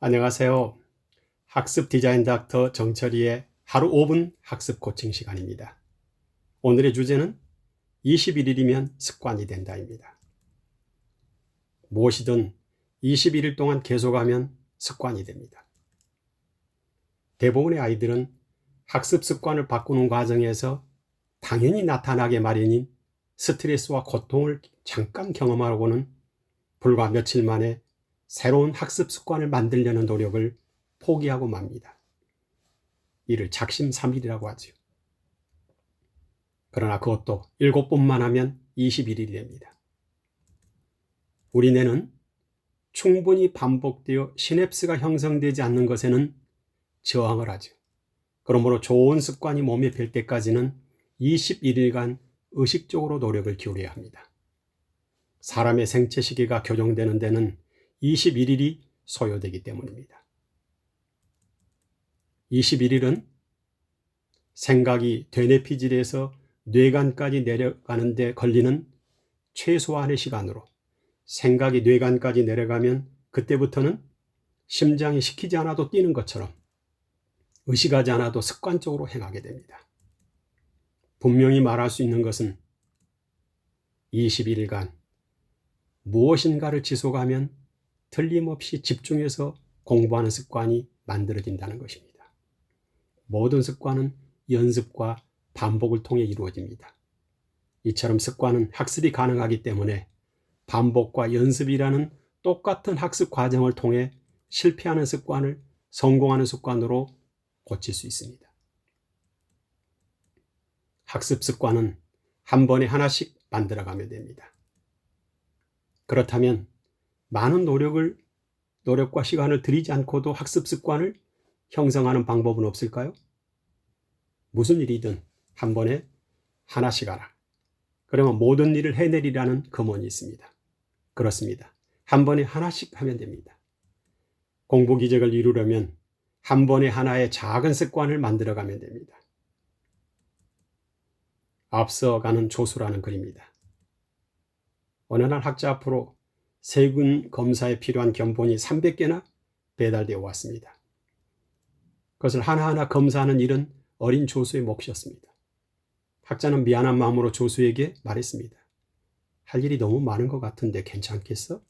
안녕하세요. 학습 디자인 닥터 정철이의 하루 5분 학습 코칭 시간입니다. 오늘의 주제는 21일이면 습관이 된다입니다. 무엇이든 21일 동안 계속하면 습관이 됩니다. 대부분의 아이들은 학습 습관을 바꾸는 과정에서 당연히 나타나게 마련인 스트레스와 고통을 잠깐 경험하고는 불과 며칠 만에 새로운 학습 습관을 만들려는 노력을 포기하고 맙니다. 이를 작심삼일이라고 하죠. 그러나 그것도 일곱 번만 하면 21일이 됩니다. 우리 뇌는 충분히 반복되어 시냅스가 형성되지 않는 것에는 저항을 하죠. 그러므로 좋은 습관이 몸에 뵐 때까지는 21일간 의식적으로 노력을 기울여야 합니다. 사람의 생체 시계가 교정되는 데는 21일이 소요되기 때문입니다. 21일은 생각이 되뇌피질에서 뇌관까지 내려가는데 걸리는 최소한의 시간으로 생각이 뇌관까지 내려가면 그때부터는 심장이 시키지 않아도 뛰는 것처럼 의식하지 않아도 습관적으로 행하게 됩니다. 분명히 말할 수 있는 것은 21일간 무엇인가를 지속하면 틀림없이 집중해서 공부하는 습관이 만들어진다는 것입니다. 모든 습관은 연습과 반복을 통해 이루어집니다. 이처럼 습관은 학습이 가능하기 때문에 반복과 연습이라는 똑같은 학습 과정을 통해 실패하는 습관을 성공하는 습관으로 고칠 수 있습니다. 학습 습관은 한 번에 하나씩 만들어가면 됩니다. 그렇다면 많은 노력을 노력과 시간을 들이지 않고도 학습 습관을 형성하는 방법은 없을까요? 무슨 일이든 한 번에 하나씩 하라. 그러면 모든 일을 해내리라는 금원이 있습니다. 그렇습니다. 한 번에 하나씩 하면 됩니다. 공부 기적을 이루려면 한 번에 하나의 작은 습관을 만들어 가면 됩니다. 앞서가는 조수라는 글입니다. 어느 날 학자 앞으로 세군 검사에 필요한 견본이 300개나 배달되어 왔습니다. 그것을 하나하나 검사하는 일은 어린 조수의 몫이었습니다. 학자는 미안한 마음으로 조수에게 말했습니다. 할 일이 너무 많은 것 같은데 괜찮겠어?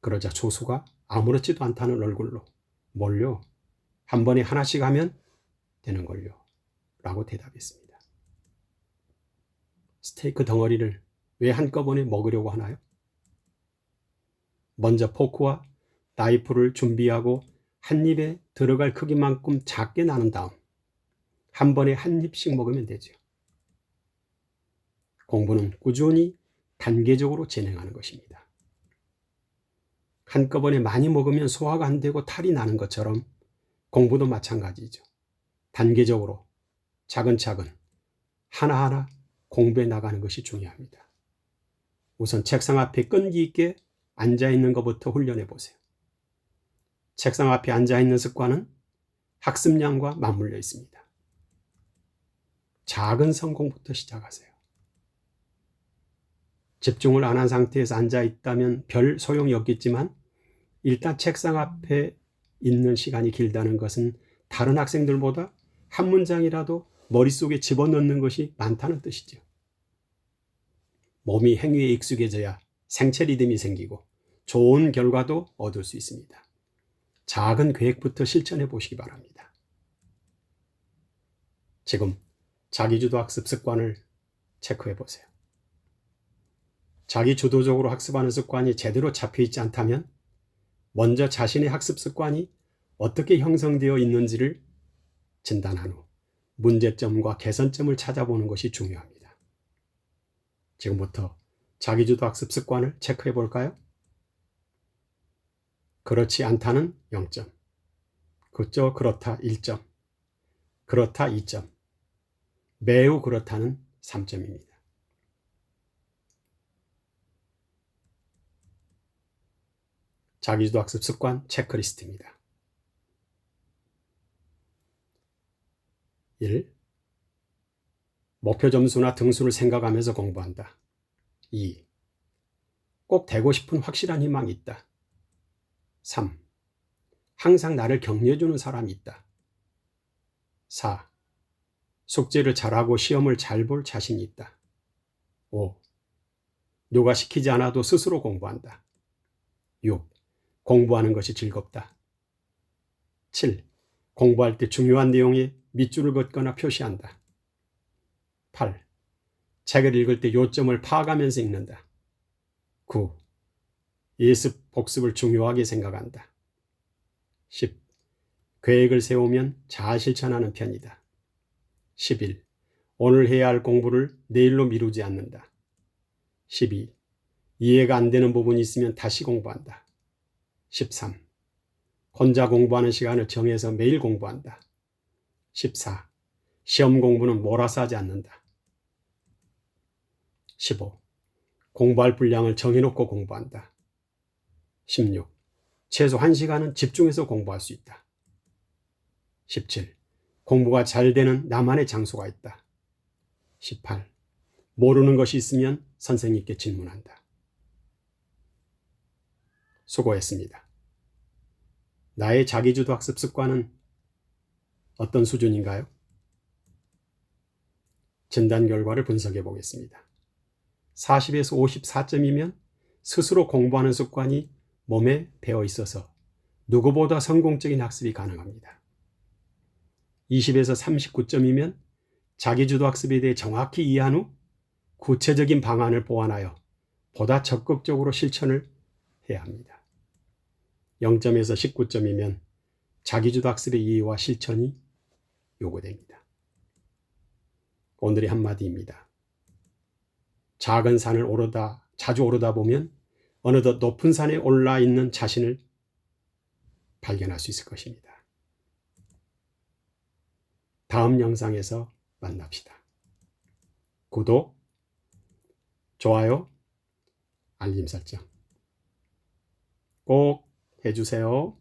그러자 조수가 아무렇지도 않다는 얼굴로 뭘요? 한 번에 하나씩 하면 되는 걸요. 라고 대답했습니다. 스테이크 덩어리를 왜 한꺼번에 먹으려고 하나요? 먼저 포크와 나이프를 준비하고 한 입에 들어갈 크기만큼 작게 나눈 다음 한 번에 한 입씩 먹으면 되죠. 공부는 꾸준히 단계적으로 진행하는 것입니다. 한꺼번에 많이 먹으면 소화가 안 되고 탈이 나는 것처럼 공부도 마찬가지죠. 단계적으로 차근차근 하나하나 공부해 나가는 것이 중요합니다. 우선 책상 앞에 끈기 있게 앉아 있는 것부터 훈련해 보세요. 책상 앞에 앉아 있는 습관은 학습량과 맞물려 있습니다. 작은 성공부터 시작하세요. 집중을 안 한 상태에서 앉아 있다면 별 소용이 없겠지만 일단 책상 앞에 있는 시간이 길다는 것은 다른 학생들보다 한 문장이라도 머릿속에 집어넣는 것이 많다는 뜻이죠. 몸이 행위에 익숙해져야 생체 리듬이 생기고 좋은 결과도 얻을 수 있습니다. 작은 계획부터 실천해 보시기 바랍니다. 지금 자기주도 학습 습관을 체크해 보세요. 자기 주도적으로 학습하는 습관이 제대로 잡혀 있지 않다면 먼저 자신의 학습 습관이 어떻게 형성되어 있는지를 진단한 후 문제점과 개선점을 찾아보는 것이 중요합니다. 지금부터 자기주도 학습 습관을 체크해 볼까요? 그렇지 않다는 0점. 그저 그렇다 1점. 그렇다 2점. 매우 그렇다는 3점입니다. 자기주도 학습 습관 체크리스트입니다. 1. 목표 점수나 등수를 생각하면서 공부한다. 2. 꼭 되고 싶은 확실한 희망이 있다. 3. 항상 나를 격려해주는 사람이 있다. 4. 숙제를 잘하고 시험을 잘 볼 자신이 있다. 5. 누가 시키지 않아도 스스로 공부한다. 6. 공부하는 것이 즐겁다. 7. 공부할 때 중요한 내용에 밑줄을 긋거나 표시한다. 8. 책을 읽을 때 요점을 파악하면서 읽는다. 9. 예습, 복습을 중요하게 생각한다. 10. 계획을 세우면 잘 실천하는 편이다. 11. 오늘 해야 할 공부를 내일로 미루지 않는다. 12. 이해가 안 되는 부분이 있으면 다시 공부한다. 13. 혼자 공부하는 시간을 정해서 매일 공부한다. 14. 시험 공부는 몰아서 하지 않는다. 15. 공부할 분량을 정해놓고 공부한다. 16. 최소 1시간은 집중해서 공부할 수 있다. 17. 공부가 잘 되는 나만의 장소가 있다. 18. 모르는 것이 있으면 선생님께 질문한다. 수고했습니다. 나의 자기주도 학습 습관은 어떤 수준인가요? 진단 결과를 분석해 보겠습니다. 40에서 54점이면 스스로 공부하는 습관이 몸에 배어 있어서 누구보다 성공적인 학습이 가능합니다. 20에서 39점이면 자기주도 학습에 대해 정확히 이해한 후 구체적인 방안을 보완하여 보다 적극적으로 실천을 해야 합니다. 0점에서 19점이면 자기주도 학습의 이해와 실천이 요구됩니다. 오늘의 한마디입니다. 작은 산을 오르다, 자주 오르다 보면 어느덧 높은 산에 올라 있는 자신을 발견할 수 있을 것입니다. 다음 영상에서 만납시다. 구독, 좋아요, 알림 설정 꼭 해주세요.